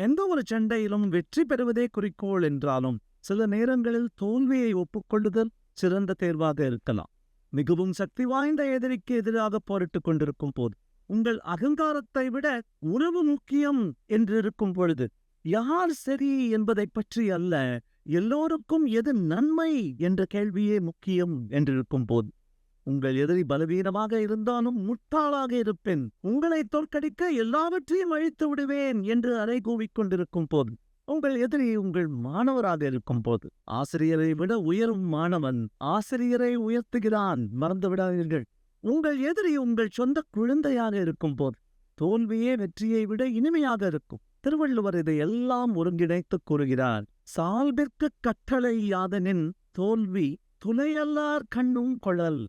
எந்த ஒரு சண்டையிலும் வெற்றி பெறுவதே குறிக்கோள் என்றாலும் சில நேரங்களில் தோல்வியை ஒப்புக்கொள்ளுதல் சிறந்த தேர்வாக இருக்கலாம். மிகவும் சக்தி வாய்ந்த எதிரிக்கு எதிராக போரிட்டுக் கொண்டிருக்கும் போது உங்கள் அகங்காரத்தை விட உறவு முக்கியம் என்று இருக்கும் பொழுது யார் சரி என்பதை பற்றி அல்ல எல்லோருக்கும் எது நன்மை என்ற கேள்வியே முக்கியம் என்றிருக்கும் போது உங்கள் எதிரி பலவீனமாக இருந்தாலும் முட்டாளாக இருப்பேன். உங்களை தோற்கடிக்க எல்லாவற்றையும் அழித்து விடுவேன் என்று அறை கூவிக்கொண்டிருக்கும் போது உங்கள் எதிரி உங்கள் மாணவராக இருக்கும் போது ஆசிரியரை விட உயரும் மாணவன் ஆசிரியரை உயர்த்துகிறான். மறந்து விடாதீர்கள் உங்கள் எதிரி உங்கள் சொந்த குழந்தையாக இருக்கும் போது தோல்வியே வெற்றியை விட இனிமையாக இருக்கும். திருவள்ளுவர் இதை எல்லாம் ஒருங்கிணைத்து கூறுகிறார். சால்பிற்கு கட்டளை யாதனின் தோல்வி துணையல்லார் கண்ணும் கொழல்.